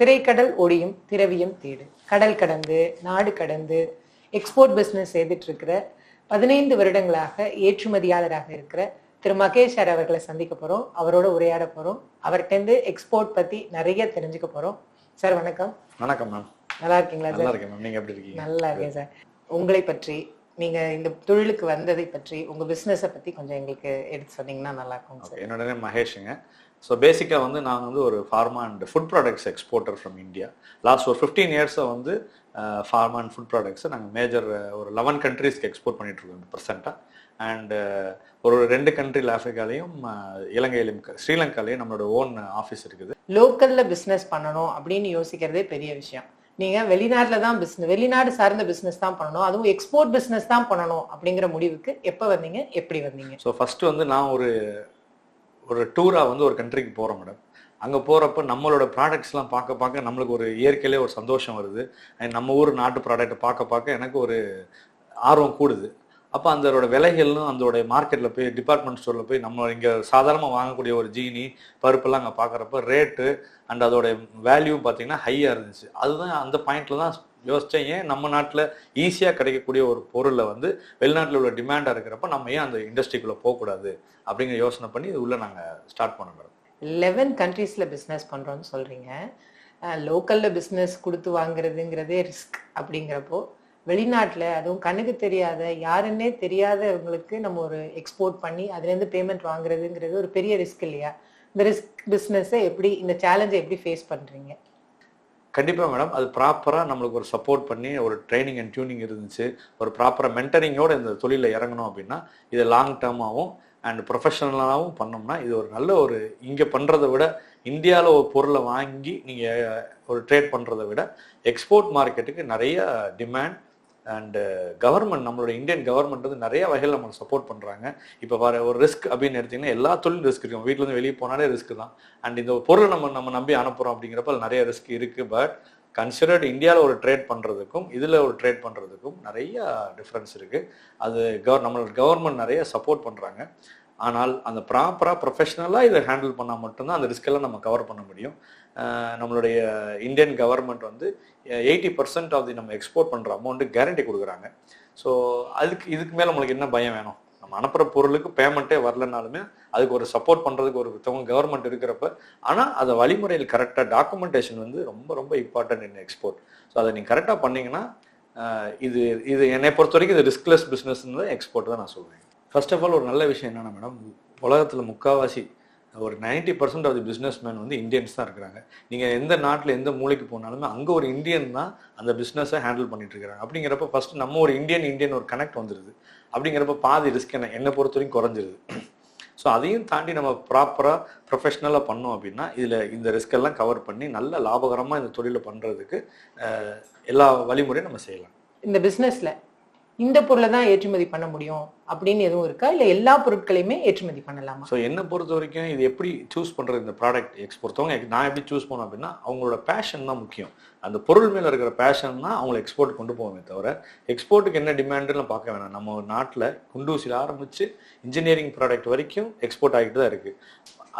திரைக்கடல் ஒடியும் திரவியம் தேடு. கடல் கடந்து நாடு கடந்து எக்ஸ்போர்ட் பிசினஸ் செய்துட்டு இருக்கிற பதினைந்து வருடங்களாக ஏற்றுமதியாளராக இருக்கிற திரு. மகேஷ் சார் அவர்களை சந்திக்க போறோம். அவரோட உரையாட போறோம். அவர்கிட்ட எக்ஸ்போர்ட் பத்தி நிறைய தெரிஞ்சுக்க போறோம். சார் வணக்கம். வணக்கம் மேம் நல்லா இருக்கீங்களா நல்லா சார் நீங்க எப்படி இருக்கீங்க? நல்லா இருக்கேன் சார். உங்களை பற்றி நீங்க இந்த தொழிலுக்கு வந்ததை பற்றி உங்க பிசினஸை பத்தி கொஞ்சம் எங்களுக்கு எடுத்து சொன்னீங்கன்னா நல்லா இருக்கும் சார். என்னோட மகேஷுங்க. ஸோ பேசிக்காக வந்து நான் வந்து ஒரு pharma and food products exporter from India last ஒரு ஃபிஃப்டீன் இயர்ஸாக வந்து ஃபார்மா அண்ட் ஃபுட் ப்ராடக்ட்ஸை நாங்கள் மேஜர் ஒரு லெவன் கண்ட்ரீஸ்க்கு எக்ஸ்போர்ட் பண்ணிட்டு இருக்கோம் ப்ரெசென்ட்டாக அண்ட் ஒரு ரெண்டு கண்ட்ரியில் ஆஃப்ரிக்காலையும் இலங்கையிலும் ஸ்ரீலங்காலையும் நம்மளோட ஓன் ஆஃபீஸ் இருக்குது. லோக்கல்ல பிசினஸ் பண்ணணும் அப்படின்னு யோசிக்கிறதே பெரிய விஷயம். நீங்க வெளிநாட்டுல தான் பிசினஸ் வெளிநாடு சார்ந்த பிசினஸ் தான் பண்ணணும். அதுவும் எக்ஸ்போர்ட் பிசினஸ் தான் பண்ணணும் அப்படிங்கிற முடிவுக்கு எப்ப வந்தீங்க எப்படி வந்தீங்க? ஸோ ஃபஸ்ட்டு வந்து நான் ஒரு ஒரு டூராக வந்து ஒரு கண்ட்ரிக்கு போகிறோம் மேடம். அங்கே போகிறப்ப நம்மளோட ப்ராடக்ட்ஸ்லாம் பார்க்க பார்க்க நம்மளுக்கு ஒரு இயற்கையிலே ஒரு சந்தோஷம் வருது. அண்ட் நம்ம ஊர் நாட்டு ப்ராடக்ட்டை பார்க்க பார்க்க எனக்கு ஒரு ஆர்வம் கூடுது. அப்போ அதோட விலைகளும் அதோட மார்க்கெட்டில் போய் டிபார்ட்மெண்ட் ஸ்டோரில் போய் நம்ம இங்கே சாதாரணமாக வாங்கக்கூடிய ஒரு ஜீனி பருப்பெல்லாம் அங்கே பார்க்குறப்ப ரேட்டு அண்ட் அதோடைய வேல்யூ பார்த்தீங்கன்னா ஹையாக இருந்துச்சு. அதுதான் அந்த பாயிண்ட்ல தான் யோசிச்சேன் ஏன் நம்ம நாட்டில் ஈஸியாக கிடைக்கக்கூடிய ஒரு பொருளை வந்து வெளிநாட்டில் உள்ள டிமாண்டாக இருக்கிறப்ப நம்ம ஏன் அந்த இண்டஸ்ட்ரிக்குள்ளே போகக்கூடாது அப்படிங்கிற யோசனை பண்ணி இது உள்ளே நாங்கள் ஸ்டார்ட் பண்ணோம் மேடம் லெவன் கண்ட்ரீஸில் பிஸ்னஸ் பண்ணுறோன்னு சொல்கிறீங்க லோக்கலில் பிஸ்னஸ் கொடுத்து வாங்குறதுங்கிறதே ரிஸ்க் அப்படிங்கிறப்போ வெளிநாட்டில் அதுவும் கண்ணுக்கு தெரியாத யாருன்னே தெரியாதவங்களுக்கு நம்ம ஒரு எக்ஸ்போர்ட் பண்ணி அதுலேருந்து பேமெண்ட் வாங்குறதுங்கிறது ஒரு பெரிய ரிஸ்க் இல்லையா? இந்த ரிஸ்க் பிஸ்னஸை எப்படி இந்த சேலஞ்சை எப்படி ஃபேஸ் பண்ணுறீங்க கண்டிப்பாக மேடம் அது ப்ராப்பராக நம்மளுக்கு ஒரு சப்போர்ட் பண்ணி ஒரு ட்ரைனிங் அண்ட் டியூனிங் இருந்துச்சு. ஒரு ப்ராப்பராக மென்டரிங்கோட இந்த தொழிலில் இறங்கணும் அப்படின்னா இது லாங் டேர்மாகவும் அண்ட் ப்ரொஃபஷனலாகவும் பண்ணோம்னா இது ஒரு நல்ல ஒரு இங்கே பண்ணுறதை விட இந்தியாவில் ஒரு பொருளை வாங்கி நீங்கள் ஒரு ட்ரேட் பண்ணுறதை விட எக்ஸ்போர்ட் மார்க்கெட்டுக்கு நிறைய டிமாண்ட் அண்டு கவர்மெண்ட் uh, நம்மளோட இந்தியன் கவர்மெண்ட் வந்து நிறைய வகையில் நம்மளுக்கு சப்போர்ட் பண்ணுறாங்க இப்போ வர ஒரு ரிஸ்க் அப்படின்னு எடுத்தீங்கன்னா எல்லா தொழிலும் ரிஸ்க் இருக்கும். வீட்டிலேருந்து வெளியே போனாலே ரிஸ்க் தான். அண்ட் இந்த பொருளை நம்ம நம்ம நம்பி அனுப்புகிறோம் அப்படிங்கிறப்ப நிறைய ரிஸ்க் இருக்குது பட் கன்சிடர்ட் இந்தியாவில் ஒரு ட்ரேட் பண்ணுறதுக்கும் இதில் ஒரு ட்ரேட் பண்ணுறதுக்கும் நிறைய டிஃப்ரென்ஸ் இருக்குது அது கவர் நம்மளோட கவர்மெண்ட் நிறைய சப்போர்ட் பண்ணுறாங்க ஆனால் அந்த ப்ராப்பராக ப்ரொஃபஷனலாக இதை ஹேண்டில் பண்ணால் மட்டும்தான் அந்த ரிஸ்கெல்லாம் நம்ம கவர் பண்ண முடியும். நம்மளுடைய இந்தியன் கவர்மெண்ட் வந்து எயிட்டி பர்சன்ட் ஆஃப் தி நம்ம எக்ஸ்போர்ட் பண்ணுற அமௌண்ட்டு கேரண்டி கொடுக்குறாங்க. ஸோ அதுக்கு இதுக்கு மேலே நம்மளுக்கு என்ன பயம் வேணும்? நம்ம அனுப்புகிற பொருளுக்கு பேமெண்ட்டே வரலனாலுமே அதுக்கு ஒரு சப்போர்ட் பண்ணுறதுக்கு ஒரு கவர்மெண்ட் இருக்கிறப்ப ஆனால் அதை வழிமுறையில் கரெக்டாக டாக்குமெண்டேஷன் வந்து ரொம்ப ரொம்ப இம்பார்ட்டன்ட் இன் எக்ஸ்போர்ட் ஸோ அதை நீங்கள் கரெக்டாக பண்ணிங்கன்னா இது இது என்னை பொறுத்த வரைக்கும் இது ரிஸ்க்லெஸ் பிஸ்னஸ்ன்னு எக்ஸ்போர்ட் தான் நான் சொல்லுவேன் ஃபர்ஸ்ட் ஆஃப் ஆல் ஒரு நல்ல விஷயம் என்னென்னா மேடம் உலகத்தில் முக்காவாசி ஒரு 90% percent of the business man வந்து இந்தியன்ஸ் தான் இருக்கிறாங்க. நீங்கள் எந்த நாட்டில் எந்த மூலைக்கு போனாலுமே அங்கே ஒரு இந்தியன் தான் அந்த பிஸ்னஸை ஹேண்டில் பண்ணிட்டு இருக்கிறாங்க. அப்படிங்கிறப்ப ஃபர்ஸ்ட் நம்ம ஒரு இந்தியன் இந்தியன் ஒரு கனெக்ட் வந்துடுது அப்படிங்கிறப்ப பாதி ரிஸ்க் என்ன என்னை பொறுத்த வரைக்கும் குறைஞ்சிருது. ஸோ அதையும் தாண்டி நம்ம ப்ராப்பராக ப்ரொஃபஷ்னலாக பண்ணோம் அப்படின்னா இதில் இந்த ரிஸ்க்கெல்லாம் கவர் பண்ணி நல்ல லாபகரமாக இந்த தொழிலை பண்ணுறதுக்கு எல்லா வழிமுறையும் நம்ம செய்யலாம். இந்த பிஸ்னஸில் இந்த பொருளை தான் ஏற்றுமதி பண்ண முடியும் அப்படின்னு எதுவும் இருக்கா? இல்ல எல்லா பொருட்களையுமே ஏற்றுமதி பண்ணலாமா? ஸோ என்னை பொறுத்த வரைக்கும் இது எப்படி சூஸ் பண்ணுறது இந்த ப்ராடக்ட் எக்ஸ் பொறுத்தவங்க நான் எப்படி சூஸ் பண்ணோம் அப்படின்னா அவங்களோட பேஷன் தான் முக்கியம். அந்த பொருள் மேலே இருக்கிற பேஷன் தான் அவங்களை எக்ஸ்போர்ட் கொண்டு போவோமே தவிர எக்ஸ்போர்ட்டுக்கு என்ன டிமாண்டுன்னு பார்க்க வேணாம். நம்ம நாட்டில் குண்டூசியில் ஆரம்பித்து இன்ஜினியரிங் ப்ராடக்ட் வரைக்கும் எக்ஸ்போர்ட் ஆகிட்டு தான் இருக்குது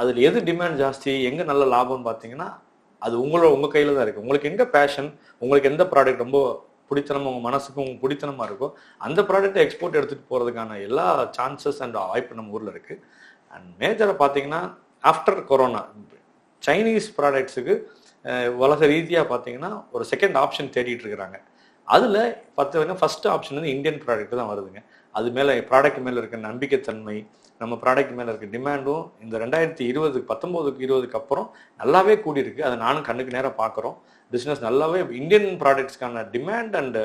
அதில் எது டிமாண்ட் ஜாஸ்தி எங்கே நல்ல லாபம்னு பார்த்தீங்கன்னா அது உங்களோட உங்கள் கையில் தான் இருக்குது உங்களுக்கு எங்கே பேஷன் உங்களுக்கு எந்த ப்ராடக்ட் ரொம்ப பிடித்தனம் உங்கள் மனசுக்கும் உங்களுக்கு பிடித்தனமாக இருக்கோ அந்த ப்ராடக்ட்டை எக்ஸ்போர்ட் எடுத்துகிட்டு போகிறதுக்கான எல்லா சான்சஸ் அண்ட் வாய்ப்பு நம்ம ஊரில் இருக்குது அண்ட் மேஜரை பார்த்தீங்கன்னா ஆஃப்டர் கொரோனா சைனீஸ் ப்ராடக்ட்ஸுக்கு உலக ரீதியாக பார்த்தீங்கன்னா ஒரு செகண்ட் ஆப்ஷன் தேடிட்டு இருக்கிறாங்க. அதில் பார்த்தீங்கன்னா ஃபஸ்ட்டு ஆப்ஷன் வந்து இந்தியன் ப்ராடக்ட் தான் வருதுங்க. அது மேலே ப்ராடக்ட் மேலே இருக்க நம்பிக்கைத்தன்மை நம்ம ப்ராடக்ட் மேலே இருக்க டிமாண்டும் இந்த ரெண்டாயிரத்தி இருபது பத்தொம்போதுக்கு இருபதுக்கு அப்புறம் நல்லாவே கூடியிருக்கு. அதை நானும் கண்ணுக்கு நேராக பார்க்குறோம் பிஸ்னஸ் நல்லாவே இந்தியன் ப்ராடக்ட்ஸ்க்கான டிமாண்ட் அண்ட்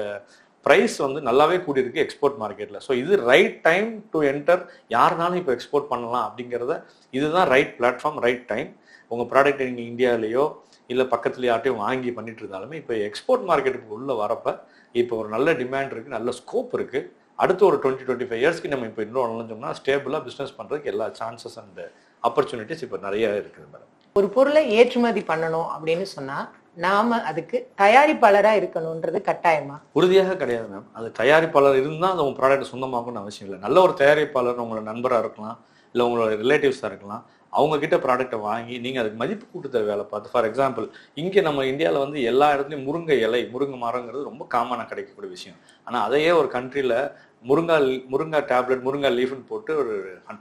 ப்ரைஸ் வந்து நல்லாவே கூடியிருக்கு எக்ஸ்போர்ட் மார்க்கெட்டில் ஸோ இது ரைட் டைம் டு என்டர் யாருனாலும் இப்போ எக்ஸ்போர்ட் பண்ணலாம் அப்படிங்கிறத இதுதான் ரைட் பிளாட்ஃபார்ம் ரைட் டைம் உங்கள் ப்ராடக்ட் நீங்கள் இந்தியாவிலேயோ இல்லை பக்கத்துல யார்ட்டையும் வாங்கி பண்ணிட்டு இருந்தாலுமே இப்போ எக்ஸ்போர்ட் மார்க்கெட்டுக்கு உள்ளே வரப்ப இப்போ ஒரு நல்ல டிமாண்ட் இருக்குது நல்ல ஸ்கோப் இருக்குது அடுத்து ஒரு டுவெண்ட்டி டுவெண்ட்டி ஃபைவ் இயர்ஸ்க்கு நம்ம இப்போ இன்னும் நுழைஞ்சோம்னா ஸ்டேபிளாக பிஸ்னஸ் பண்ணுறதுக்கு எல்லா சான்சஸ் அண்ட் ஆப்பர்ச்சுனிட்டிஸ் இப்போ நிறைய இருக்குது மேடம் ஒரு பொருளை ஏற்றுமதி பண்ணணும் அப்படின்னு சொன்னா நாம அதுக்கு தயாரிப்பாளரா இருக்கணும்ன்றது கட்டாயமா? உறுதியாக கிடையாது மேம் அது தயாரிப்பாளர் இருந்தால் அது உங்கள் ப்ராடக்ட் சொந்தமாகணும்னு அவசியம் இல்லை. நல்ல ஒரு தயாரிப்பாளர் உங்களோட நண்பராக இருக்கலாம் இல்லை உங்களோட ரிலேட்டிவ்ஸாக இருக்கலாம். அவங்க ப்ராடக்டை ப்ராடக்ட்டை வாங்கி நீங்கள் அதுக்கு மதிப்பு கூட்டுத்தர வேலை பார்த்து ஃபார் எக்ஸாம்பிள் இங்கே நம்ம இந்தியாவில் வந்து எல்லா இடத்துலையும் முருங்கை இலை முருங்கை மரங்கிறது ரொம்ப காமனாக கிடைக்கக்கூடிய விஷயம். ஆனால் அதையே ஒரு கண்ட்ரியில் முருங்கா முருங்கா டேப்லெட் முருங்கா லீஃப்னு போட்டு ஒரு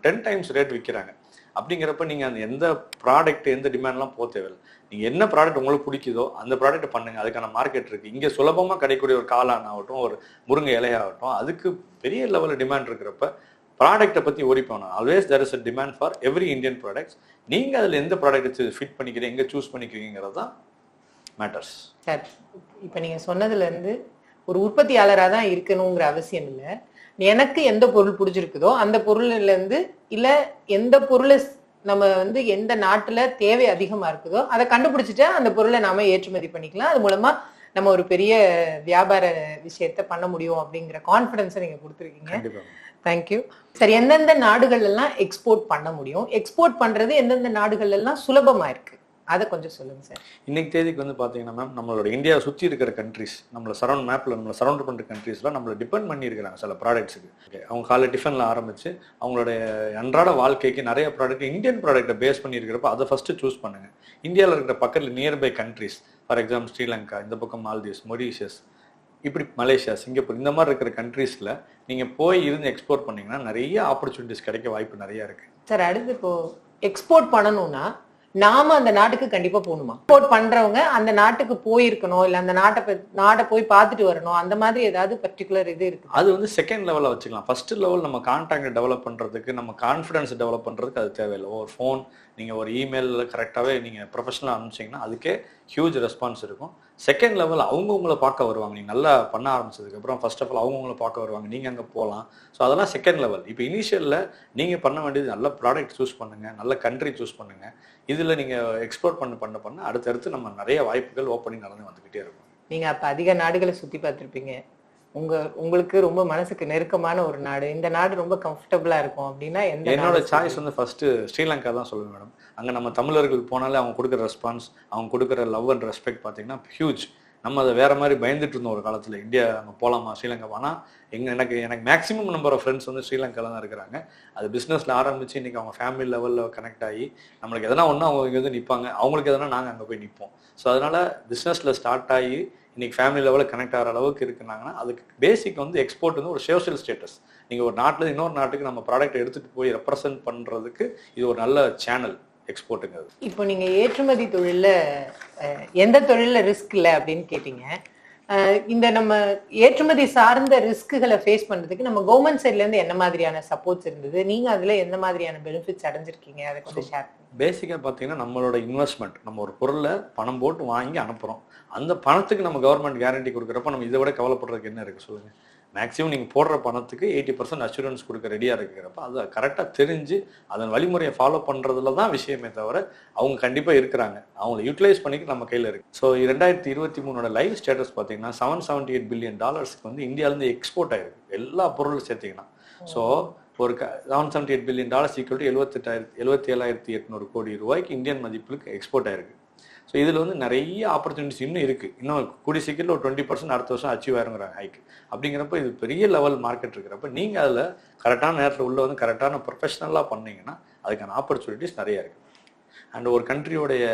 டென் டைம்ஸ் ரேட் விற்கிறாங்க அப்படிங்கிறப்ப நீங்கள் அந்த எந்த ப்ராடக்ட் எந்த டிமாண்ட்லாம் போக தேவையில்லை. நீங்கள் என்ன ப்ராடக்ட் உங்களுக்கு பிடிக்குதோ அந்த ப்ராடக்ட் பண்ணுங்க. அதுக்கான மார்க்கெட் இருக்குது இங்கே சுலபமாக கிடைக்கக்கூடிய ஒரு காளான் ஆகட்டும் ஒரு முருங்கை இலையாகட்டும் அதுக்கு பெரிய லெவலில் டிமாண்ட் இருக்கிறப்ப ப்ராடக்ட்டை பற்றி ஓடி always there is a demand for every Indian products நீங்கள் அதில் எந்த ப்ராடக்ட் ஃபிட் பண்ணிக்கிறீங்க எங்கே சூஸ் பண்ணிக்கிறீங்கிறது தான் மேட்டர்ஸ் சார் இப்போ நீங்கள் சொன்னதுலேருந்து ஒரு உற்பத்தியாளராக தான் இருக்கணுங்கிற அவசியம் இல்லை. எனக்கு எந்த பொருள் பிடிச்சிருக்குதோ அந்த பொருள்லேருந்து இருந்து எந்த பொருளை நம்ம வந்து எந்த நாட்டில் தேவை அதிகமாக இருக்குதோ அதை கண்டுபிடிச்சிட்டா அந்த பொருளை நாம ஏற்றுமதி பண்ணிக்கலாம். அது மூலமாக நம்ம ஒரு பெரிய வியாபார விஷயத்த பண்ண முடியும் அப்படிங்கிற கான்ஃபிடன்ஸை நீங்க கொடுத்துருக்கீங்க. தேங்க்யூ சரி எந்தெந்த நாடுகள் எல்லாம் எக்ஸ்போர்ட் பண்ண முடியும்? எக்ஸ்போர்ட் பண்றது எந்தெந்த நாடுகள் எல்லாம் சுலபமா இருக்கு? அதை கொஞ்சம் சொல்லுங்க சார் இன்னைக்கு தேதிக்கு வந்து பாத்தீங்கன்னா மேம் நம்மளோட இந்தியா சுத்தி இருக்கிற கண்ட்ரிஸ் நம்மள சரௌண்ட் மேப்ல நம்மள சரௌண்ட் பண்ற கண்ட்ரீஸ்லாம் நம்மள டிபெண்ட் பண்ணி இருக்கிறாங்க சில ப்ராடக்ட்ஸுக்கு அவங்க காலைல டிஃபன்ல ஆரம்பிச்சு அவங்களுடைய அன்றாட வாழ்க்கைக்கு நிறைய ப்ராடக்ட் இந்தியன் ப்ராடக்ட்டை பேஸ் பண்ணி இருக்கிறப்ப அதை ஃபர்ஸ்ட் சூஸ் பண்ணுங்க. இந்தியாவில் இருக்கிற பக்கத்தில் nearby countries for example Sri Lanka இந்த பக்கம் மால்தீவ்ஸ் மொரீஷியஸ் இப்படி மலேசியா சிங்கப்பூர் இந்த மாதிரி இருக்கிற கண்ட்ரீஸ்ல நீங்கள் போய் இருந்து எக்ஸ்போர்ட் பண்ணீங்கன்னா நிறைய ஆப்பர்ச்சுனிட்டிஸ் கிடைக்க வாய்ப்பு நிறைய இருக்கு. சார் அடுத்து இப்போ எக்ஸ்போர்ட் பண்ணணும்னா நாம அந்த நாட்டுக்கு கண்டிப்பா போகணுமா? எக்ஸ்போர்ட் பண்றவங்க அந்த நாட்டுக்கு போயிருக்கணும் இல்ல அந்த நாட்டை நாட்டை போய் பார்த்துட்டு வரணும் அந்த மாதிரி ஏதாவது பர்டிகுலர் இது இருக்கு. அது வந்து செகண்ட் லெவலில் வச்சுக்கலாம். ஃபர்ஸ்ட் லெவல் நம்ம கான்டாக்ட் டெவலப் பண்ணுறதுக்கு நம்ம கான்ஃபிடன்ஸ் டெவலப் பண்ணுறதுக்கு அது தேவையில்லை. ஒரு ஃபோன் நீங்கள் ஒரு இமெயில் கரெக்டாகவே நீங்கள் ப்ரொஃபஷனலாக அனுப்பிச்சிங்கன்னா அதுக்கே ஹியூஜ் ரெஸ்பான்ஸ் இருக்கும். செகண்ட் லெவல் அவங்க உங்களை பார்க்க வருவாங்க. நீங்கள் நல்லா பண்ண ஆரம்பிச்சதுக்கப்புறம் ஃபர்ஸ்ட் ஆஃப் ஆல் அவங்க உங்களை பார்க்க வருவாங்க. நீங்கள் அங்கே போகலாம். ஸோ அதெல்லாம் செகண்ட் லெவல் இப்போ இனிஷியலில் நீங்கள் பண்ண வேண்டியது நல்ல ப்ராடக்ட் சூஸ் பண்ணுங்கள் நல்ல கண்ட்ரி சூஸ் பண்ணுங்கள் இதில் நீங்கள் எக்ஸ்போர்ட் பண்ண பண்ண பண்ண அடுத்தடுத்து நம்ம நிறைய வாய்ப்புகள் ஓப்பனிங் நடந்து வந்துக்கிட்டே இருக்கும். நீங்க அப்ப அதிக நாடுகளை சுத்தி பார்த்திருப்பீங்க. உங்க உங்களுக்கு ரொம்ப மனசுக்கு நெருக்கமான ஒரு நாடு. இந்த நாடு ரொம்ப கம்ஃபர்டபுளா இருக்கும் அப்படின்னா என்னோட சாய்ஸ் வந்து ஃபர்ஸ்ட் ஸ்ரீலங்கா தான் சொல்லுவேன் மேடம் அங்க நம்ம தமிழர்கள் போனாலே அவங்க கொடுக்குற ரெஸ்பான்ஸ் அவங்க கொடுக்குற லவ் அண்ட் ரெஸ்பெக்ட் பார்த்தீங்கன்னா ஹியூஜ் நம்ம அதை வேற மாதிரி பயந்துட்டு இருந்தோம் ஒரு காலத்துல. இந்தியா அங்கே போகலாமா ஸ்ரீலங்கா ஆனால் எங்க எனக்கு எனக்கு மேக்ஸிமம் நம்பர் ஆஃப் ஃப்ரெண்ட்ஸ் வந்து ஸ்ரீலங்கால தான் இருக்கிறாங்க. அது பிஸ்னஸ்ல ஆரம்பிச்சு இன்னைக்கு அவங்க ஃபேமிலி லெவலில் கனெக்ட் ஆகி நம்மளுக்கு எதனா ஒன்று அவங்க இங்கே வந்து நிற்பாங்க அவங்களுக்கு எதனா நாங்கள் அங்கே போய் நிற்போம் ஸோ அதனால பிஸ்னஸ்ல ஸ்டார்ட் ஆகி இன்னைக்கு ஃபேமிலி லெவலில் கனெக்ட் ஆகிற அளவுக்கு இருக்குனாங்கன்னா அதுக்கு பேசிக் வந்து எக்ஸ்போர்ட் வந்து ஒரு சோஷியல் ஸ்டேட்டஸ் நீங்கள் ஒரு நாட்டில் இன்னொரு நாட்டுக்கு நம்ம ப்ராடக்ட் எடுத்துகிட்டு போய் ரெப்ரசன்ட் பண்ணுறதுக்கு இது ஒரு நல்ல சேனல் எக்ஸ்போர்ட்டுங்கிறது இப்போ நீங்க ஏற்றுமதி தொழில்ல எந்த தொழில்ல ரிஸ்க் இல்லை அப்படின்னு கேட்டீங்க. இந்த நம்ம ஏற்றுமதி சார்ந்த ரிஸ்க்குகளை ஃபேஸ் பண்றதுக்கு நம்ம கவர்மெண்ட் சைட்ல இருந்து என்ன மாதிரியான சப்போர்ட்ஸ் இருந்தது? நீங்க அதுல எந்த மாதிரியான பெனிஃபிட்ஸ் அடைஞ்சிருக்கீங்க? அதை கொஞ்சம் ஷேர் பேசிக்காக பார்த்தீங்கன்னா நம்மளோட இன்வெஸ்ட்மெண்ட் நம்ம ஒரு பொருளை பணம் போட்டு வாங்கி அனுப்புகிறோம் அந்த பணத்துக்கு நம்ம கவர்மெண்ட் கேரண்டி கொடுக்குறப்ப நம்ம இதை விட கவலைப்படுறதுக்கு என்ன இருக்குது சொல்லுங்கள் மேக்ஸிமம் நீங்கள் போடுற பணத்துக்கு எயிட்டி பர்சன்ட் அஷூரன்ஸ் கொடுக்க ரெடியாக இருக்கிறப்ப அதை கரெக்டாக தெரிஞ்சு அதன் வழிமுறையை ஃபாலோ பண்ணுறதுல தான் விஷயமே தவிர அவங்க கண்டிப்பாக இருக்கிறாங்க. அவங்கள யூட்டிலைஸ் பண்ணிக்க நம்ம கையில் இருக்குது ஸோ ரெண்டாயிரத்தி இருபத்தி மூணோட லைவ் ஸ்டேட்டஸ் பார்த்தீங்கன்னா செவன் செவன்ட்டி எயிட் பில்லியன் டாலர்ஸ்க்கு வந்து இந்தியாவிலேருந்து எக்ஸ்போர்ட் ஆகிருக்கு எல்லா பொருளும் சேர்த்திங்கன்னா. ஸோ ஒரு seven seventy eight billion dollars equal to எழுபத்தெட்டாயிரத்தி எழுபத்தி ஏழாயிரத்தி எட்நூறு கோடி ரூபாய்க்கு இந்தியன் மதிப்புக்கு எக்ஸ்போர்ட் ஆயிருக்கு. ஸோ இதில் வந்து நிறைய ஆப்பர்ச்சுனிட்டிஸ் இன்னும் இருக்குது இன்னும் கூடிய சீக்கிரத்தில் ஒரு டுவெண்ட்டி பர்சன்ட் அடுத்த வருஷம் அச்சீவ் ஆயிருங்கிறாங்க ஹைக்கு அப்படிங்கிறப்ப இது பெரிய லெவல் மார்க்கெட் இருக்கிறப்ப நீங்கள் அதில் கரெக்டான நேரத்தில் உள்ள வந்து கரெக்டான ப்ரொஃபஷனலாக பண்ணீங்கன்னா அதுக்கான ஆப்பர்ச்சுனிட்டிஸ் நிறைய இருக்குது அண்ட் ஒரு கண்ட்ரியோடைய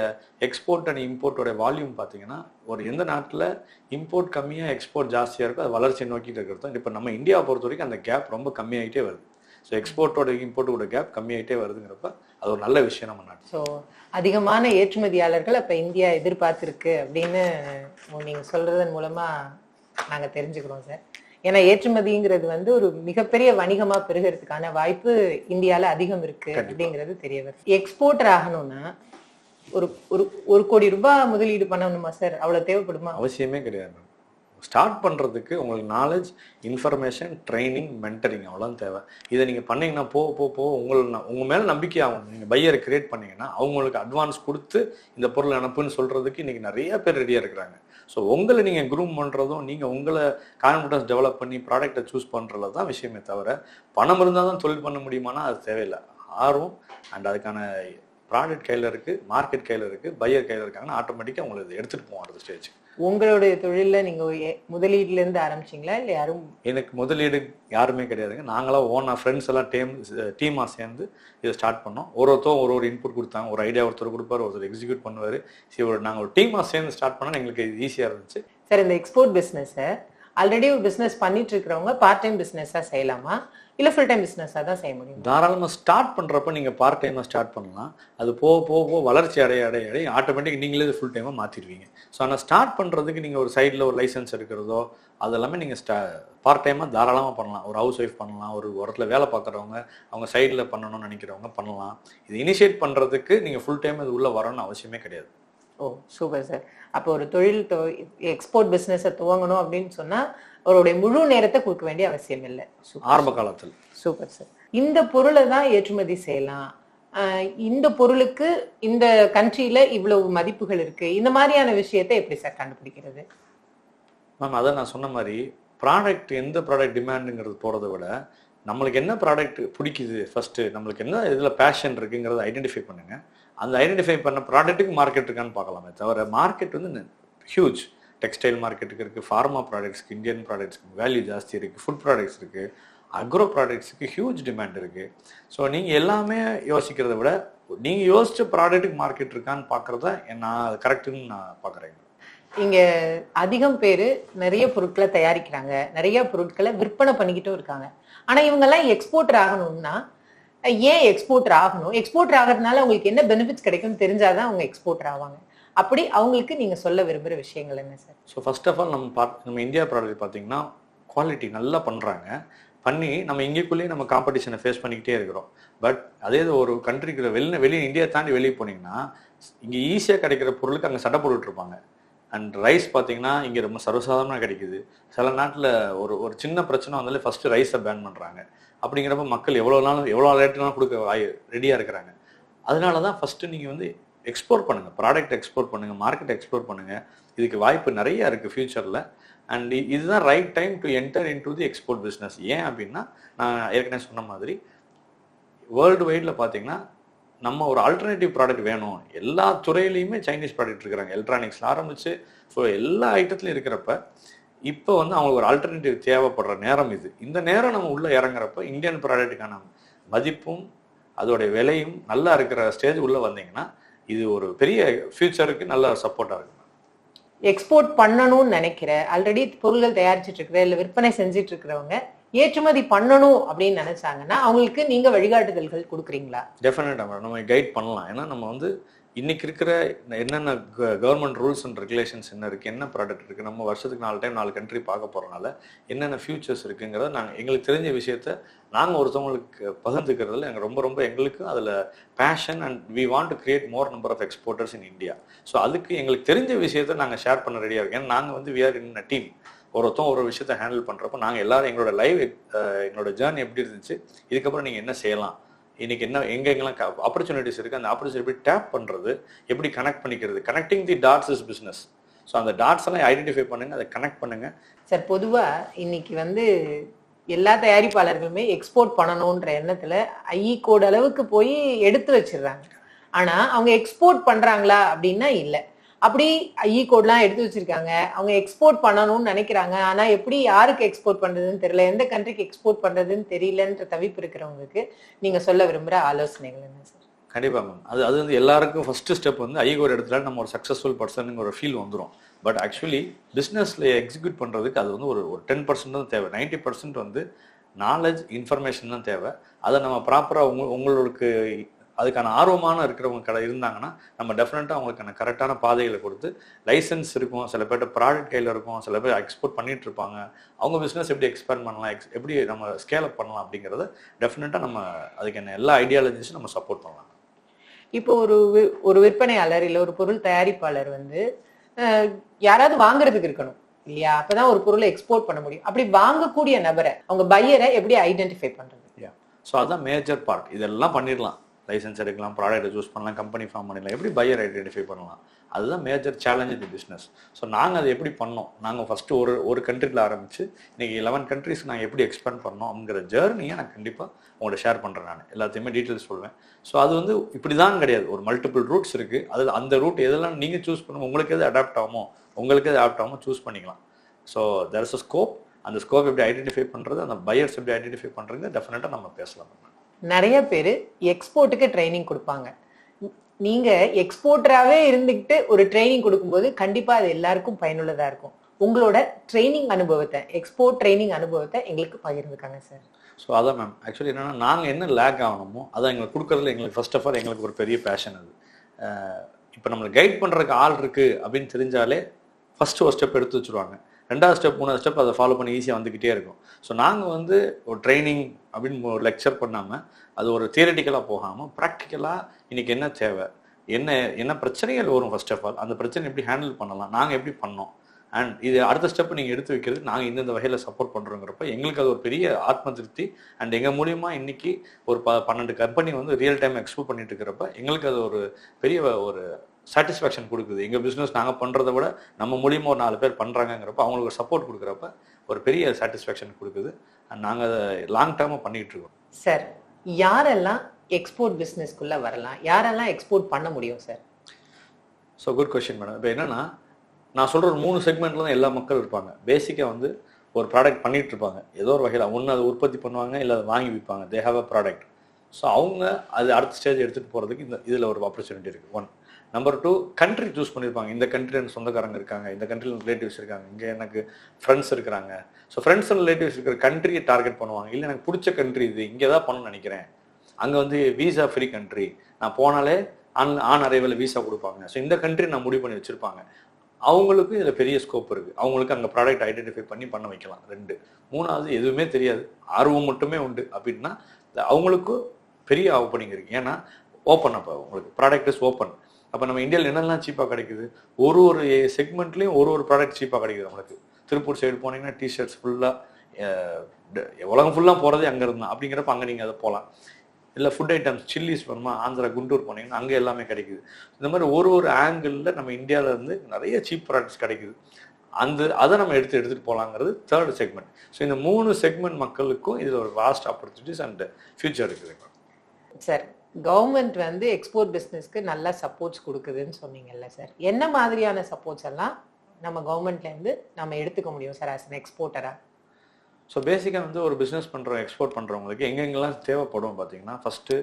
எக்ஸ்போர்ட் அண்ட் இம்போர்ட்டோட வால்யூம் பார்த்தீங்கன்னா ஒரு எந்த நாட்டில் இம்போர்ட் கம்மியாக எக்ஸ்போர்ட் ஜாஸ்தியாக இருக்கோ அது வளர்ச்சியை நோக்கிட்டு இருக்கிறதும் இப்போ நம்ம இந்தியாவை பொறுத்த வரைக்கும் அந்த கேப் ரொம்ப கம்மியாகிட்டே வருது. ஸோ எக்ஸ்போர்ட்டோட இம்போர்ட்டோட கேப் கம்மியாயிட்டே வருதுங்கிறப்ப அது ஒரு நல்ல விஷயம் நம்ம நாட்டு ஸோ அதிகமான ஏற்றுமதியாளர்கள் அப்ப இந்தியா எதிர்பார்த்திருக்கு அப்படின்னு நீங்க சொல்றதன் மூலமா நாங்க தெரிஞ்சுக்கிறோம் சார். ஏன்னா ஏற்றுமதிங்கிறது வந்து ஒரு மிகப்பெரிய வணிகமா பெருகிறதுக்கான வாய்ப்பு இந்தியால அதிகம் இருக்கு. அப்படிங்கிறது தெரிய வருது. எக்ஸ்போர்ட்டர் ஆகணும்னா ஒரு ஒரு ஒரு கோடி ரூபாய் முதலீடு பண்ணணுமா சார்? அவ்வளவு தேவைப்படுமா? அவசியமே கிடையாது. ஸ்டார்ட் பண்ணுறதுக்கு உங்களுக்கு நாலேஜ் இன்ஃபர்மேஷன் ட்ரைனிங் மென்டரிங் அவ்வளோதான் தேவை. இதை நீங்கள் பண்ணிங்கன்னா போக போக போக உங்களை உங்கள் மேலே நம்பிக்கை ஆகும். நீங்கள் பையரை கிரியேட் பண்ணிங்கன்னா அவங்களுக்கு அட்வான்ஸ் கொடுத்து இந்த பொருள் அனுப்புன்னு சொல்கிறதுக்கு இன்றைக்கி நிறைய பேர் ரெடியாக இருக்கிறாங்க. ஸோ உங்களை நீங்கள் க்ரூம் பண்ணுறதும் நீங்கள் உங்களை கான்ஃபிடன்ஸ் டெவலப் பண்ணி ப்ராடக்ட்டை சூஸ் பண்ணுறது தான் விஷயமே தவிர பணம் இருந்தால் தான் தொழில் பண்ண முடியுமானா அது தேவையில்லை. ஆர்வம் அண்ட் அதுக்கான ப்ராடக்ட் கையில் இருக்குது மார்க்கெட் கையில் இருக்குது பையர் கையில் இருக்காங்கன்னா ஆட்டோமேட்டிக்காக உங்களை இதை எடுத்துகிட்டு போவோம் அடுத்த ஸ்டேஜ் உங்களுடைய தொழில்ல நீங்க எ- முதலீடுல இருந்து ஆரம்பிச்சீங்களா? இல்ல யாரும்? எனக்கு முதலீடு யாருமே கிடையாதுங்க. நாங்களா ஓனா ஃப்ரெண்ட்ஸ் எல்லாம் டீம் டீமாக சேர்ந்து இதை ஸ்டார்ட் பண்ணோம். ஒரு ஒருத்தரும் ஒரு ஒரு இன்புட் கொடுத்தாங்க. ஒரு ஐடியா ஒருத்தர் கொடுப்பாரு ஒருத்தர் எக்ஸிக்யூட் பண்ணுவார். சரி ஒரு நாங்கள் ஒரு டீமாக சேர்ந்து ஸ்டார்ட் பண்ணால் எங்களுக்கு ஈஸியாக இருந்துச்சு. சார் இந்த எக்ஸ்போர்ட் பிசினஸை ஆல்ரெடி ஒரு பிஸ்னஸ் பண்ணிட்டு இருக்கிறவங்க பார்ட் டைம் பிசினஸா செய்யலாமா? இல்ல ஃபுல் டைம் பிஸ்னஸாக தான் செய்ய முடியும்? தாராளமாக ஸ்டார்ட் பண்ணுறப்ப நீங்கள் பார்ட் டைமாக ஸ்டார்ட் பண்ணலாம். அது போக போக போக வளர்ச்சி அடைய அடைய அடைய ஆட்டோமேட்டிக் நீங்களே ஃபுல் டைமாக மாற்றிடுவீங்க ஸோ ஆனால் ஸ்டார்ட் பண்ணுறதுக்கு நீங்கள் ஒரு சைடில் ஒரு லைசன்ஸ் எடுக்கிறதோ அதெல்லாமே நீங்கள் ஸ்டா பார்ட் டைமாக தாராளமாக பண்ணலாம். ஒரு ஹவுஸ் ஒய்ஃப் பண்ணலாம் ஒரு இடத்துல வேலை பார்க்குறவங்க அவங்க சைடில் பண்ணணும்னு நினைக்கிறவங்க பண்ணலாம். இது இனிஷியேட் பண்ணுறதுக்கு நீங்கள் ஃபுல் டைம் இது உள்ளே வரணும்னு அவசியமே கிடையாது. Oh super sir. அப்போ ஒரு தொழில் எக்ஸ்போர்ட் பிசினஸை துவங்கணும் அப்படின்னு சொன்னா அவருடைய முழு நேரத்தை கொடுக்க வேண்டிய அவசியம் இல்லை. ஆரம்ப காலத்தில். Super sir. இந்த பொருளை தான் ஏற்றுமதி செய்யலாம். இந்த பொருளுக்கு இந்த கண்ட்ரியில இவ்வளவு மதிப்புகள் இருக்கு. இந்த மாதிரியான விஷயத்தை எப்படி சார் கண்டுபிடிக்கிறது? மேம் அதான் நான் சொன்ன மாதிரி ப்ராடக்ட் எந்த ப்ராடக்ட் டிமாண்டுங்கிறது போகிறத விட நம்மளுக்கு என்ன ப்ராடக்ட் பிடிக்குது ஃபர்ஸ்ட் நம்மளுக்கு என்ன இதில் பேஷன் இருக்குங்கிறத ஐடென்டிஃபை பண்ணுங்க. அந்த ஐடென்டிஃபை பண்ண ப்ராடக்ட்டுக்கு மார்க்கெட் இருக்கான்னு பார்க்கலாமே தவிர மார்க்கெட் வந்து ஹியூஜ் டெக்ஸ்டைல் மார்க்கெட்டுக்கு இருக்குது ஃபார்மா ப்ராடக்ட்ஸ்க்கு இந்தியன் ப்ராடக்ட்ஸ்க்கு வேல்யூ ஜாஸ்தி இருக்குது ஃபுட் ப்ராடக்ட்ஸ் இருக்குது அக்ரோ ப்ராடக்ட்ஸுக்கு ஹியூஜ் டிமாண்ட் இருக்குது ஸோ நீங்கள் எல்லாமே யோசிக்கிறத விட நீங்கள் யோசித்த ப்ராடக்ட்டுக்கு மார்க்கெட் இருக்கான்னு பார்க்குறத நான் கரெக்டுன்னு நான் பார்க்குறேன். இங்கே அதிகம் பேர் நிறைய பொருட்களை தயாரிக்கிறாங்க நிறைய பொருட்களை விற்பனை பண்ணிக்கிட்டும் இருக்காங்க. ஆனால் இவங்கெல்லாம் எக்ஸ்போர்ட்டர் ஆகணும்னா ஏன் எக்ஸ்போர்ட் ஆகணும்? எக்ஸ்போர்ட் ஆகிறதுனால அவங்களுக்கு என்ன பெனிஃபிட்ஸ் கிடைக்கும்னு தெரிஞ்சாதான் அவங்க எக்ஸ்போர்ட் ஆவாங்க. அப்படி அவங்களுக்கு நீங்க சொல்ல விரும்புற விஷயங்கள் என்ன sir so first of all நம்ம பார்ட் நம்ம இந்தியா ப்ராடக்ட் பார்த்தீங்கன்னா குவாலிட்டி நல்லா பண்ணுறாங்க பண்ணி நம்ம இங்கேக்குள்ளேயே நம்ம காம்படிஷனை ஃபேஸ் பண்ணிக்கிட்டே இருக்கிறோம். பட் அதே இது ஒரு கண்ட்ரிக்கு வெளியே வெளியே இந்தியா தாண்டி வெளியே போனீங்கன்னா இங்கே ஈஸியாக கிடைக்கிற பொருளுக்கு அங்கே சட்டை போட்டுட்டு இருப்பாங்க. அண்ட் ரைஸ் பார்த்தீங்கன்னா இங்கே ரொம்ப சர்வசாதாரணமாக கிடைக்குது. சில நாட்டில் ஒரு ஒரு சின்ன பிரச்சனை வந்தாலே ஃபஸ்ட்டு ரைஸை பேன் பண்ணுறாங்க அப்படிங்கிறப்ப மக்கள் எவ்வளோ நாளும் எவ்வளோ ரேட்டுனாலும் கொடுக்க ரெடியாக இருக்கிறாங்க. அதனால தான் ஃபஸ்ட்டு நீங்கள் வந்து எக்ஸ்போர்ட் பண்ணுங்கள் ப்ராடக்ட் எக்ஸ்போர்ட் பண்ணுங்கள் மார்க்கெட் எக்ஸ்போர்ட் பண்ணுங்கள் இதுக்கு வாய்ப்பு நிறையா இருக்குது ஃப்யூச்சரில் அண்ட் இதுதான் right time to enter in to the export business ஏன் அப்படின்னா நான் ஏற்கனவே சொன்ன மாதிரி வேர்ல்டு வைடில் பார்த்தீங்கன்னா நம்ம ஒரு ஆல்டர்னேட்டிவ் ப்ராடக்ட் வேணும். எல்லா துறையிலையுமே சைனீஸ் ப்ராடக்ட் இருக்கிறாங்க. எலக்ட்ரானிக்ஸ் ஆரம்பித்து ஸோ எல்லா ஐட்டத்துலையும் இருக்கிறப்ப இப்போ வந்து அவங்களுக்கு ஒரு ஆல்டர்னேட்டிவ் தேவைப்படுற நேரம் இது. இந்த நேரம் நம்ம உள்ள இறங்குறப்ப இந்தியன் ப்ராடக்ட்டுக்கான மதிப்பும் அதோடைய விலையும் நல்லா இருக்கிற ஸ்டேஜ் உள்ள வந்தீங்கன்னா இது ஒரு பெரிய ஃபியூச்சருக்கு நல்ல சப்போர்ட்டாக இருக்கும். எக்ஸ்போர்ட் பண்ணணும்னு நினைக்கிற ஆல்ரெடி பொருள்கள் தயாரிச்சிட்டு இருக்கிற இல்ல விற்பனை செஞ்சுட்டு இருக்கிறவங்க ஏற்றுமதி பண்ணணும் அப்படின்னு நினைச்சாங்கன்னா அவங்களுக்கு நீங்க வழிகாட்டுதல்கள் கொடுக்குறீங்களா? டெஃபினட்டாக மேடம் நம்ம கைட் பண்ணலாம். ஏன்னா நம்ம வந்து இன்னைக்கு இருக்கிற என்னென்ன கவர்மெண்ட் ரூல்ஸ் அண்ட் ரெகுலேஷன்ஸ் என்ன இருக்குது என்ன ப்ராடக்ட் இருக்குது நம்ம வருஷத்துக்கு நாலு டைம் நாலு கண்ட்ரி பார்க்க போகிறனால என்னென்ன ஃபியூச்சர்ஸ் இருக்குங்கிறத நாங்கள் எங்களுக்கு தெரிஞ்ச விஷயத்த நாங்கள் ஒருத்தவங்களுக்கு பகிர்ந்துக்கிறதுல எங்கள் ரொம்ப ரொம்ப எங்களுக்கு அதில் passion and we want to create more number of exporters in India so அதுக்கு எங்களுக்கு தெரிஞ்ச விஷயத்த நாங்கள் ஷேர் பண்ண ரெடியாக இருக்கோம். ஏன்னா நாங்கள் வந்து we are in a team ஒருத்தன் ஒரு விஷயத்த ஹேண்டில் பண்ணுறப்போ நாங்கள் எல்லாரும் எங்களோட லைவ் எங்களோட ஜேர்னி எப்படி இருந்துச்சு இதுக்கப்புறம் நீங்கள் என்ன செய்யலாம் இன்னைக்கு என்ன எங்க எங்கெல்லாம் ஆப்பர்ச்சுனிட்டிஸ் இருக்கு அந்த ஆப்பர்ச்சுனிட்டி எப்படி டேப் பண்றது எப்படி கனெக்ட் பண்ணிக்கிறது connecting the dots is business so அந்த டாட்ஸ் எல்லாம் ஐடென்டிஃபை பண்ணுங்க அதை கனெக்ட் பண்ணுங்க. சார் பொதுவா இன்னைக்கு வந்து எல்லா தயாரிப்பாளர்களுமே எக்ஸ்போர்ட் பண்ணணும்ன்ற எண்ணத்துல ஐஇ கோட் அளவுக்கு போய் எடுத்து வச்சிடுறாங்க. ஆனா அவங்க எக்ஸ்போர்ட் பண்றாங்களா அப்படின்னா இல்லை. அப்படி ஐஇ கோட்லாம் எடுத்து வச்சிருக்காங்க. அவங்க எக்ஸ்போர்ட் பண்ணணும்னு நினைக்கிறாங்க. ஆனா எப்படி யாருக்கு எக்ஸ்போர்ட் பண்றதுன்னு தெரியல. எந்த கண்ட்ரிக்கு எக்ஸ்போர்ட் பண்றதுன்னு தெரியலன்ற தவிப்பு இருக்கிறவங்களுக்கு நீங்க சொல்ல விரும்புற ஆலோசனைகள் என்ன சார் கண்டிப்பா மேம் அது அது வந்து எல்லாருக்கும் ஃபர்ஸ்ட் ஸ்டெப் வந்து ஐகோர் இடத்துல நம்ம ஒரு சக்ஸஸ்ஃபுல் பர்சனுங்க ஒரு ஃபீல் வந்துடும் பட் ஆக்சுவலி பிஸ்னஸ்ல எக்ஸிக்யூட் பண்றதுக்கு அது வந்து ஒரு ஒரு டென் பர்சன்ட் தான் தேவை. நைன்டி பர்சன்ட் வந்து நாலேஜ் இன்ஃபர்மேஷன் தான் தேவை. அதை நம்ம ப்ராப்பராக உங்க உங்களுக்கு அதுக்கான ஆர்வமான இருக்கிறவங்க கடை இருந்தாங்கன்னா நம்ம டெஃபினட்டாக அவங்களுக்கான கரெக்டான பாதைகளை கொடுத்து லைசன்ஸ் இருக்கும். சில பேர்ட்ட ப்ராடக்ட் கையில் இருக்கும். சில பேர் எக்ஸ்போர்ட் பண்ணிட்டு இருப்பாங்க. அவங்க பிஸ்னஸ் எப்படி எக்ஸ்பேண்ட் பண்ணலாம் எக்ஸ் எப்படி நம்ம ஸ்கேல் அப் பண்ணலாம் அப்படிங்கிறத டெஃபினட்டாக நம்ம அதுக்கான எல்லா ஐடியாலஜிஸும் நம்ம சப்போர்ட் பண்ணலாம். இப்போ ஒரு ஒரு விற்பனையாளர் இல்ல ஒரு பொருள் தயாரிப்பாளர் வந்து யாராவது வாங்குறதுக்கு இருக்கணும் இல்லையா? அப்பதான் ஒரு பொருளை எக்ஸ்போர்ட் பண்ண முடியும். அப்படி வாங்கக்கூடிய நபரை அவங்க பையரை எப்படி ஐடென்டிஃபை பண்றது? ஸோ அதுதான் மேஜர் பார்ட் இதெல்லாம் பண்ணிடலாம். லைசன்ஸ் எடுக்கலாம் ப்ராடக்ட்டை சூஸ் பண்ணலாம் கம்பெனி ஃபார்ம் பண்ணலாம் எப்படி பையர் ஐடென்டிஃபை பண்ணலாம்? அதுதான் மேஜர் சேலஞ்ச் இந்த பிஸ்னஸ் ஸோ நாங்கள் அதை எப்படி பண்ணோம்? நாங்கள் ஃபஸ்ட்டு ஒரு ஒரு கண்ட்ரியில் ஆரம்பிச்சு இன்னைக்கு லெவன் கண்ட்ரிஸ் நாங்கள் எப்படி எக்ஸ்பேண்ட் பண்ணோம் அப்படிங்கிற ஜேர்னியை நான் கண்டிப்பாக உங்கள்கிட்ட ஷேர் பண்ணுறேன் நான். எல்லாத்தையுமே டீட்டெயில்ஸ் சொல்வேன். ஸோ அது வந்து இப்படி தான் கிடையாது. ஒரு மல்டிபிள் ரூட்ஸ் இருக்குது அதில் அந்த ரூட் எதெல்லாம் நீங்கள் சூஸ் பண்ணுவோம் உங்களுக்கு எது அடாப்ட் ஆகுமோ உங்களுக்கு எது ஆப்ட் ஆகுமோ சூஸ் பண்ணிக்கலாம். So there is a scope அந்த ஸ்கோப் எப்படி ஐடென்டிஃபை பண்ணுறது அந்த பையர்ஸ் எப்படி ஐடென்டிஃபை பண்ணுறது டெஃபினட்டாக நம்ம பேசலாம். நிறைய பேர் எக்ஸ்போர்ட்டுக்கு ட்ரைனிங் கொடுப்பாங்க. நீங்க எக்ஸ்போர்ட்டராகவே இருந்துக்கிட்டு ஒரு ட்ரைனிங் கொடுக்கும்போது கண்டிப்பா அது எல்லாருக்கும் பயனுள்ளதா இருக்கும். உங்களோட ட்ரைனிங் அனுபவத்தை எக்ஸ்போர்ட் ட்ரைனிங் அனுபவத்தை எங்களுக்கு பகிர்ந்துக்காங்க சார் ஸோ அதான் மேம் ஆக்சுவலி என்னன்னா நாங்கள் என்ன லேக் ஆகணுமோ அதை எங்களுக்கு கொடுக்கறதுல எங்களுக்கு ஃபர்ஸ்ட் ஆஃப் ஆல் எங்களுக்கு ஒரு பெரிய பேஷன் அது. இப்போ நம்மளை கைட் பண்ணுறதுக்கு ஆள் இருக்கு அப்படின்னு தெரிஞ்சாலே ஃபர்ஸ்ட் ஒரு ஸ்டெப் எடுத்து வச்சுருவாங்க. ரெண்டாவது ஸ்டெப் மூணாவது ஸ்டெப் அதை ஃபாலோ பண்ணி ஈஸியாக வந்துக்கிட்டே இருக்கும். ஸோ நாங்கள் வந்து ஒரு ட்ரைனிங் அப்படின்னு ஒரு லெக்சர் பண்ணாமல் அது ஒரு தியரட்டிக்கலாக போகாமல் ப்ராக்டிக்கலாக இன்றைக்கி என்ன தேவை? என்ன என்ன பிரச்சனைகள் வரும் ஃபர்ஸ்ட் ஆஃப் ஆல் அந்த பிரச்சனை எப்படி ஹேண்டில் பண்ணலாம்? நாங்கள் எப்படி பண்ணோம்? அண்ட் இது அடுத்த ஸ்டெப் நீங்கள் எடுத்து வைக்கிறது நாங்கள் இந்தந்த வகையில் சப்போர்ட் பண்ணுறோங்கிறப்ப எங்களுக்கு அது ஒரு பெரிய ஆத்ம திருப்தி. அண்ட் எங்கள் மூலியமாக இன்றைக்கி ஒரு ப பன்னெண்டு கம்பெனி வந்து ரியல் டைம் எக்ஸ்போர்ட் பண்ணிட்டு இருக்கிறப்ப எங்களுக்கு அது ஒரு பெரிய ஒரு சாட்டிஸ்ஃபேக்ஷன் கொடுக்குது. எங்கள் பிஸ்னஸ் நாங்கள் பண்ணுறத விட நம்ம மூலியமா ஒரு நாலு பேர் பண்ணுறாங்கங்கிறப்ப அவங்களுக்கு ஒரு சப்போர்ட் கொடுக்குறப்ப ஒரு பெரிய சாட்டிஸ்ஃபேக்ஷன் கொடுக்குது. அண்ட் நாங்கள் அதை லாங் டேர்மாக பண்ணிட்டு இருக்கோம். சார் யாரெல்லாம் எக்ஸ்போர்ட் பிசினஸ்க்குள்ள வரலாம்? யாரெல்லாம் எக்ஸ்போர்ட் பண்ண முடியும் sir so good question madam இப்போ என்னன்னா நான் சொல்ற ஒரு மூணு செக்மெண்ட்ல தான் எல்லா மக்கள் இருப்பாங்க. பேசிக்காக வந்து ஒரு ப்ராடக்ட் பண்ணிட்டு இருப்பாங்க. ஏதோ ஒரு வகையில் ஒன்று அதை உற்பத்தி பண்ணுவாங்க இல்லை அதை வாங்கி விற்பாங்க they have a product so அவங்க அது அடுத்த ஸ்டேஜ் எடுத்துகிட்டு போகிறதுக்கு இந்த இதில் ஒரு ஆப்பர்ச்சுனிட்டி இருக்குது one number two country choose பண்ணியிருப்பாங்க இந்த கண்ட்ரியில் எனக்கு சொந்தக்காரங்க இருக்காங்க. இந்த கண்ட்ரியில் ரிலேட்டிவ்ஸ் இருக்காங்க. இங்கே எனக்கு ஃப்ரெண்ட்ஸ் இருக்கிறாங்க ஸோ ஃப்ரெண்ட்ஸ் அண்ட் ரிலேட்டிவ்ஸ் இருக்கிற கண்ட்ரியை டார்கெட் பண்ணுவாங்க. இல்லை எனக்கு பிடிச்ச கண்ட்ரி இது. இங்கே தான் பண்ணணும்னு நினைக்கிறேன். அங்கே வந்து வீசா ஃப்ரீ கண்ட்ரி நான் போனாலே ஆன் ஆன் அரைவில் வீசா கொடுப்பாங்க. ஸோ இந்த கண்ட்ரி நான் முடிவு பண்ணி வச்சுருப்பாங்க. அவங்களுக்கு இதில் பெரிய ஸ்கோப் இருக்குது அவங்களுக்கு அங்கே ப்ராடக்ட் ஐடென்டிஃபை பண்ணி பண்ண வைக்கலாம். ரெண்டு. மூணாவது எதுவுமே தெரியாது. ஆர்வம் மட்டுமே உண்டு. அப்படின்னா அவங்களுக்கும் பெரிய ஓப்பனிங் இருக்குது ஏன்னா ஓப்பன் அப்போ. உங்களுக்கு ப்ராடக்ட் இஸ் ஓப்பன் அப்போ நம்ம இந்தியாவில் என்னெல்லாம் சீப்பாக கிடைக்குது? ஒரு ஒரு செக்மெண்ட்லேயும் ஒரு ஒரு ப்ராடக்ட் சீப்பாக கிடைக்குது நம்மளுக்கு. திருப்பூர் சைடு போனீங்கன்னா டிஷர்ட்ஸ் ஃபுல்லாக உலகம் ஃபுல்லாக போகிறதே அங்கே இருந்தால் அப்படிங்கிறப்ப அங்கே நீங்கள் அதை போகலாம் இல்லை ஃபுட் ஐட்டம்ஸ் சில்லிஸ் வேணுமா? ஆந்திரா குண்டூர் போனீங்கன்னா அங்கே எல்லாமே கிடைக்குது. இந்த மாதிரி ஒரு ஒரு ஆங்கிளில் நம்ம இந்தியாவிலேருந்து நிறைய சீப் ப்ராடக்ட்ஸ் கிடைக்குது. அந்த அதை நம்ம எடுத்து எடுத்துகிட்டு போகலாங்கிறது தேர்ட் செக்மெண்ட் ஸோ இந்த மூணு செக்மெண்ட் மக்களுக்கும் இதில் ஒரு வாஸ்ட் ஆப்பர்ச்சுனிட்டிஸ் அண்ட் ஃபியூச்சர் இருக்குது. சார் கவர்மெண்ட் வந்து எக்ஸ்போர்ட் பிஸ்னஸ்க்கு நல்லா சப்போர்ட்ஸ் கொடுக்குதுன்னு சொன்னீங்கல்ல சார் என்ன மாதிரியான சப்போர்ட்ஸ் எல்லாம் நம்ம கவர்மெண்ட்லேருந்து நம்ம எடுத்துக்க முடியும் சார் ஆஸ் அன் எக்ஸ்போர்ட்டராக ஸோ பேசிக்காக வந்து ஒரு பிஸ்னஸ் பண்ணுறோம் எக்ஸ்போர்ட் பண்ணுறவங்களுக்கு எங்கெங்கெல்லாம் தேவைப்படும் பார்த்தீங்கன்னா ஃபஸ்ட்டு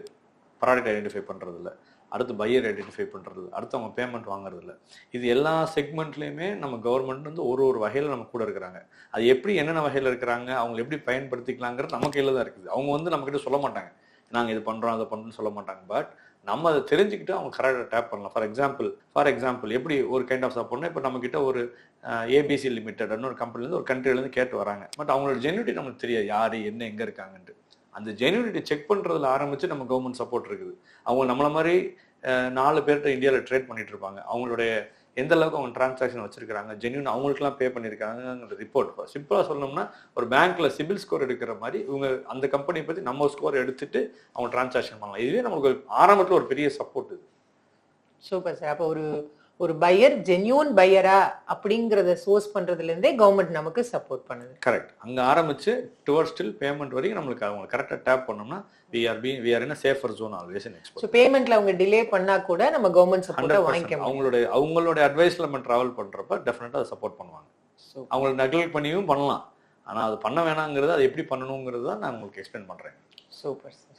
ப்ராடக்ட் ஐடென்டிஃபை பண்ணுறதில்ல அடுத்து பையர் ஐடென்டிஃபை பண்ணுறதில்ல அடுத்து அவங்க பேமெண்ட் வாங்குறதில்ல. இது எல்லா செக்மெண்ட்லேயுமே நம்ம கவர்மெண்ட் வந்து ஒரு ஒரு வகையில் நம்ம கூட இருக்கிறாங்க. அது எப்படி என்னென்ன வகையில் இருக்கிறாங்க அவங்க எப்படி பயன்படுத்திக்கலாங்கிறது நம்ம கையில் தான் இருக்குது. அவங்க வந்து நம்மக்கிட்ட சொல்ல மாட்டாங்க. நாங்கள் இது பண்ணுறோம் அதை பண்ணுறோம்னு சொல்ல மாட்டாங்க. பட் நம்ம அதை தெரிஞ்சுக்கிட்டு அவங்க கரெக்டாக டேப் பண்ணலாம். ஃபார் எக்ஸாம்பிள் ஃபார் எக்ஸாம்பிள் எப்படி ஒரு கைண்ட் ஆஃப் சப்போர்ட்னா இப்போ நம்மக்கிட்ட ஒரு ஏபிசி லிமிடெட் ஒரு கம்பெனிலேருந்து ஒரு கண்ட்ரிலேருந்து கேட்டு வராங்க. பட் அவங்களோட ஜென்யூனிட்டி நமக்கு தெரியாது. யார் என்ன எங்கே இருக்காங்கன்ட்டு. அந்த ஜென்யூனிட்டி செக் பண்ணுறதுல ஆரம்பித்து நம்ம கவர்மெண்ட் சப்போர்ட் இருக்குது. அவங்க நம்மள மாதிரி நாலு பேர்கிட்ட இந்தியாவில் ட்ரேட் பண்ணிட்டு இருப்பாங்க. அவங்களுடைய எந்த அளவுக்கு அவங்க டிரான்சாக்ஷன் வச்சிருக்காங்க ஜென்யூன் அவங்களுக்குலாம் பே பண்ணியிருக்காங்கிற ரிப்போர்ட் இப்போ சிம்பிளாக சொல்லணும்னா ஒரு பேங்க்ல சிபில் ஸ்கோர் எடுக்கிற மாதிரி இவங்க அந்த கம்பெனியை பற்றி நம்ம ஸ்கோர் எடுத்துட்டு அவங்க டிரான்சாக்ஷன் பண்ணலாம். இதுவே நமக்கு ஆரம்பத்தில் ஒரு பெரிய சப்போர்ட் இது. சூப்பர் சார் அப்போ ஒரு ஒரு பையர் ஜென்யூன் பையரா அப்படிங்கறத சோர்ஸ் பண்றதுல இருந்தே கவர்மெண்ட் நமக்கு சப்போர்ட் பண்ணுது. கரெக்ட் அங்கே ஆரம்பிச்சு டுவர்ட் ஸ்டில் பேமெண்ட் வரைக்கும் நம்மளுக்கு அவங்க கரெக்டாக டேப் பண்ணோம்னா we are be we are in safer zone always in so export பேமெண்ட்ல அவங்க டிலே பண்ணா கூட நம்ம கவர்மெண்ட் சப்போர்ட்டை வாங்கிக்க முடியும் அவங்களுடைய அவங்களுடைய அட்வைஸ்ல நம்ம டிராவல் பண்றப்ப டெஃபினட்டா அதை சப்போர்ட் பண்ணுவாங்க. Super. அவங்களை நெக்லெக்ட் பண்ணியும் பண்ணலாம். ஆனா அது பண்ண வேணாங்கிறது அது எப்படி பண்ணணுங்கிறது தான் நான் உங்களுக்கு எக்ஸ்பிளைன் பண்றேன். Super sir